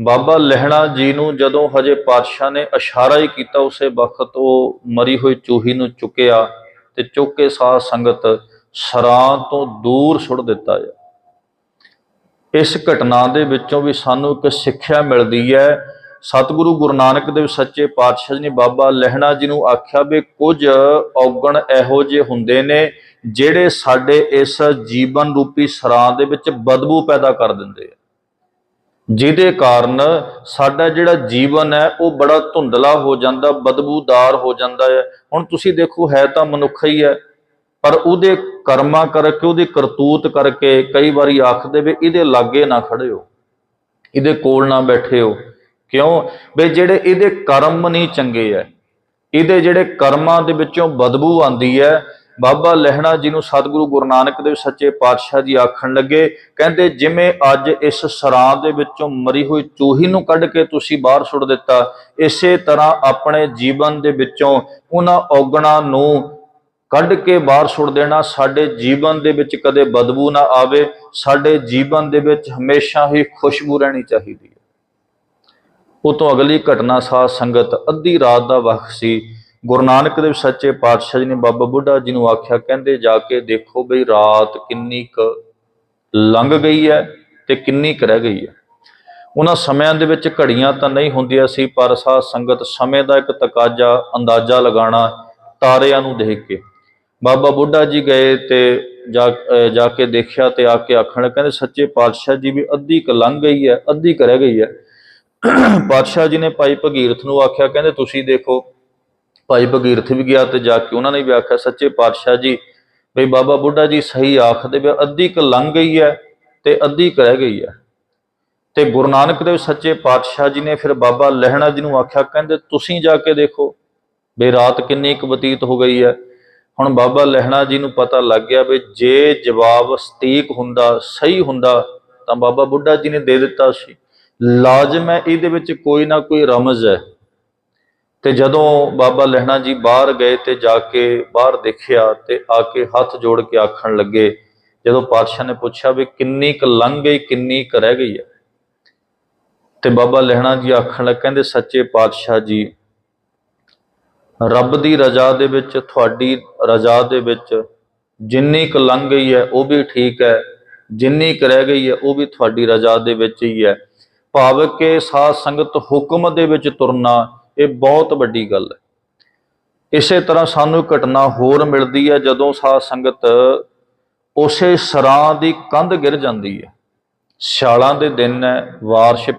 ਬਾਬਾ ਲਹਿਣਾ ਜੀ ਨੂੰ ਜਦੋਂ ਹਜੇ ਪਾਤਸ਼ਾਹ ਨੇ ਇਸ਼ਾਰਾ ਹੀ ਕੀਤਾ ਉਸੇ ਵਕਤ ਉਹ ਮਰੀ ਹੋਈ ਚੂਹੀ ਨੂੰ ਚੁੱਕਿਆ ਤੇ ਚੁੱਕ ਕੇ ਸਾਧ ਸੰਗਤ ਸਰਾਂ ਤੋਂ ਦੂਰ ਸੁੱਟ ਦਿੱਤਾ ਜਾ। ਇਸ ਘਟਨਾ ਦੇ ਵਿੱਚੋਂ ਵੀ ਸਾਨੂੰ ਇੱਕ ਸਿੱਖਿਆ ਮਿਲਦੀ ਹੈ। ਸਤਿਗੁਰੂ ਗੁਰੂ ਨਾਨਕ ਦੇਵ ਸੱਚੇ ਪਾਤਸ਼ਾਹ ਜੀ ਨੇ ਬਾਬਾ ਲਹਿਣਾ ਜੀ ਨੂੰ ਆਖਿਆ ਵੀ ਕੁਝ ਔਗਣ ਇਹੋ ਜਿਹੇ ਹੁੰਦੇ ਨੇ ਜਿਹੜੇ ਸਾਡੇ ਇਸ ਜੀਵਨ ਰੂਪੀ ਸਰਾਂ ਦੇ ਵਿੱਚ ਬਦਬੂ ਪੈਦਾ ਕਰ ਦਿੰਦੇ ਆ। ਜਿਹਦੇ ਕਾਰਨ ਸਾਡਾ ਜਿਹੜਾ ਜੀਵਨ ਹੈ, ਉਹ ਬੜਾ ਧੁੰਦਲਾ ਹੋ ਜਾਂਦਾ, ਬਦਬੂਦਾਰ ਹੋ ਜਾਂਦਾ ਹੈ। ਹੁਣ ਤੁਸੀਂ ਦੇਖੋ, ਹੈ ਤਾਂ ਮਨੁੱਖ ਹੀ ਹੈ, ਪਰ ਉਹਦੇ ਕਰਮਾਂ ਕਰਕੇ, ਉਹਦੀ ਕਰਤੂਤ ਕਰਕੇ ਕਈ ਵਾਰੀ ਆਖਦੇ ਵੀ ਇਹਦੇ ਲਾਗੇ ਨਾ ਖੜਿਓ ਇਹਦੇ ਕੋਲ ਨਾ ਬੈਠਿਓ ਕਿਉਂ? ਵੀ ਜਿਹੜੇ ਇਹਦੇ ਕਰਮ ਨਹੀਂ ਚੰਗੇ ਐ ਇਹਦੇ ਜਿਹੜੇ ਕਰਮਾਂ ਦੇ ਵਿੱਚੋਂ ਬਦਬੂ ਆਂਦੀ ਹੈ ਬਾਬਾ ਲਹਿਣਾ ਜੀ ਨੂੰ ਸਤਿਗੁਰੂ ਗੁਰੂ ਨਾਨਕ ਦੇਵ ਸੱਚੇ ਪਾਤਸ਼ਾਹ ਜੀ ਆਖਣ ਲੱਗੇ, ਕਹਿੰਦੇ, ਜਿਵੇਂ ਅੱਜ ਇਸ ਸਰਾਂ ਦੇ ਵਿੱਚੋਂ ਮਰੀ ਹੋਈ ਚੂਹੀ ਨੂੰ ਕੱਢ ਕੇ ਤੁਸੀਂ ਬਾਹਰ ਸੁੱਟ ਦਿੱਤਾ, ਇਸੇ ਤਰ੍ਹਾਂ ਆਪਣੇ ਜੀਵਨ ਦੇ ਵਿੱਚੋਂ ਉਹਨਾਂ ਔਗਣਾ ਨੂੰ ਕੱਢ ਕੇ ਬਾਹਰ ਸੁੱਟ ਦੇਣਾ, ਸਾਡੇ ਜੀਵਨ ਦੇ ਵਿੱਚ ਕਦੇ ਬਦਬੂ ਨਾ ਆਵੇ, ਸਾਡੇ ਜੀਵਨ ਦੇ ਵਿੱਚ ਹਮੇਸ਼ਾ ਹੀ ਖੁਸ਼ਬੂ ਰਹਿਣੀ ਚਾਹੀਦੀ ਹੈ। ਉਹ ਤੋਂ ਅਗਲੀ ਘਟਨਾ ਸਾਧ ਸੰਗਤ ਅੱਧੀ ਰਾਤ ਦਾ ਵਕਤ ਸੀ ਗੁਰੂ ਨਾਨਕ ਦੇਵ ਸੱਚੇ ਪਾਤਸ਼ਾਹ ਜੀ ਨੇ ਬਾਬਾ ਬੁੱਢਾ ਜੀ ਨੂੰ ਆਖਿਆ, ਕਹਿੰਦੇ, ਜਾ ਕੇ ਦੇਖੋ ਬਈ ਰਾਤ ਕਿੰਨੀ ਕੁ ਲੰਘ ਗਈ ਹੈ ਤੇ ਕਿੰਨੀ ਕੁ ਰਹਿ ਗਈ ਹੈ। ਉਹਨਾਂ ਸਮਿਆਂ ਦੇ ਵਿੱਚ ਘੜੀਆਂ ਤਾਂ ਨਹੀਂ ਹੁੰਦੀਆਂ ਸੀ, ਪਰ ਸਾਧ ਸੰਗਤ ਸਮੇਂ ਦਾ ਇੱਕ ਤਕਾਜ਼ਾ ਅੰਦਾਜ਼ਾ ਲਗਾਉਣਾ ਤਾਰਿਆਂ ਨੂੰ ਦੇਖ ਕੇ। ਬਾਬਾ ਬੁੱਢਾ ਜੀ ਗਏ ਤੇ ਜਾ ਜਾ ਕੇ ਦੇਖਿਆ ਤੇ ਆ ਕੇ ਆਖਣ, ਕਹਿੰਦੇ, ਸੱਚੇ ਪਾਤਸ਼ਾਹ ਜੀ ਵੀ ਅੱਧੀ ਕ ਲੰਘ ਗਈ ਹੈ, ਅੱਧੀ ਕ ਰਹਿ ਗਈ ਹੈ। ਪਾਤਸ਼ਾਹ ਜੀ ਨੇ ਭਾਈ ਭਗੀਰਥ ਨੂੰ ਆਖਿਆ, ਕਹਿੰਦੇ, ਤੁਸੀਂ ਦੇਖੋ ਭਾਈ ਭਗੀਰਥ ਵੀ ਗਿਆ ਤੇ ਜਾ ਕੇ ਉਹਨਾਂ ਨੇ ਵੀ ਆਖਿਆ, ਸੱਚੇ ਪਾਤਸ਼ਾਹ ਜੀ, ਬਈ ਬਾਬਾ ਬੁੱਢਾ ਜੀ ਸਹੀ ਆਖਦੇ ਵੀ ਅੱਧੀ ਕ ਲੰਘ ਗਈ ਹੈ ਤੇ ਅੱਧੀ ਕ ਰਹਿ ਗਈ ਹੈ। ਤੇ ਗੁਰੂ ਨਾਨਕ ਦੇਵ ਸੱਚੇ ਪਾਤਸ਼ਾਹ ਜੀ ਨੇ ਫਿਰ ਬਾਬਾ ਲਹਿਣਾ ਜੀ ਨੂੰ ਆਖਿਆ, ਕਹਿੰਦੇ, ਤੁਸੀਂ ਜਾ ਕੇ ਦੇਖੋ ਵੀ ਰਾਤ ਕਿੰਨੀ ਕੁ ਬਤੀਤ ਹੋ ਗਈ ਹੈ। ਹੁਣ ਬਾਬਾ ਲਹਿਣਾ ਜੀ ਨੂੰ ਪਤਾ ਲੱਗ ਗਿਆ ਵੀ ਜੇ ਜਵਾਬ ਸਟੀਕ ਹੁੰਦਾ, ਸਹੀ ਹੁੰਦਾ, ਤਾਂ ਬਾਬਾ ਬੁੱਢਾ ਜੀ ਨੇ ਦੇ ਦਿੱਤਾ ਸੀ। ਲਾਜ਼ਮ ਹੈ, ਇਹਦੇ ਵਿੱਚ ਕੋਈ ਨਾ ਕੋਈ ਰਮਜ਼ ਹੈ। ਤੇ ਜਦੋਂ ਬਾਬਾ ਲਹਿਣਾ ਜੀ ਬਾਹਰ ਗਏ ਤੇ ਜਾ ਕੇ ਬਾਹਰ ਦੇਖਿਆ ਤੇ ਆ ਕੇ ਹੱਥ ਜੋੜ ਕੇ ਆਖਣ ਲੱਗੇ, ਜਦੋਂ ਪਾਤਸ਼ਾਹ ਨੇ ਪੁੱਛਿਆ ਵੀ ਕਿੰਨੀ ਕੁ ਲੰਘ ਗਈ, ਕਿੰਨੀ ਕੁ ਰਹਿ ਗਈ ਹੈ? ਤੇ ਬਾਬਾ ਲਹਿਣਾ ਜੀ ਆਖਣ ਲੱਗ, ਕਹਿੰਦੇ ਸੱਚੇ ਪਾਤਸ਼ਾਹ ਜੀ, ਰੱਬ ਦੀ ਰਜ਼ਾ ਦੇ ਵਿੱਚ, ਤੁਹਾਡੀ ਰਜ਼ਾ ਦੇ ਵਿੱਚ ਜਿੰਨੀ ਕੁ ਲੰਘ ਗਈ ਹੈ, ਉਹ ਵੀ ਠੀਕ ਹੈ, ਜਿੰਨੀ ਕੁ ਰਹਿ ਗਈ ਹੈ, ਉਹ ਵੀ ਤੁਹਾਡੀ ਰਜ਼ਾ ਦੇ ਵਿੱਚ ਹੀ ਹੈ। ਭਾਵ ਕਿ ਸਾਧ ਸੰਗਤ ਹੁਕਮ ਦੇ ਵਿੱਚ ਤੁਰਨਾ ਇਹ ਬਹੁਤ ਵੱਡੀ ਗੱਲ ਹੈ। ਇਸੇ ਤਰ੍ਹਾਂ ਸਾਨੂੰ ਇੱਕ ਘਟਨਾ ਹੋਰ ਮਿਲਦੀ ਹੈ ਜਦੋਂ ਸਾਧ ਸੰਗਤ ਉਸੇ ਸਰਾਂ ਦੀ ਕੰਧ ਗਿਰ ਜਾਂਦੀ ਹੈ। ਸਿਆਲਾਂ ਦੇ ਦਿਨ ਹੈ ਵਾਰਸ਼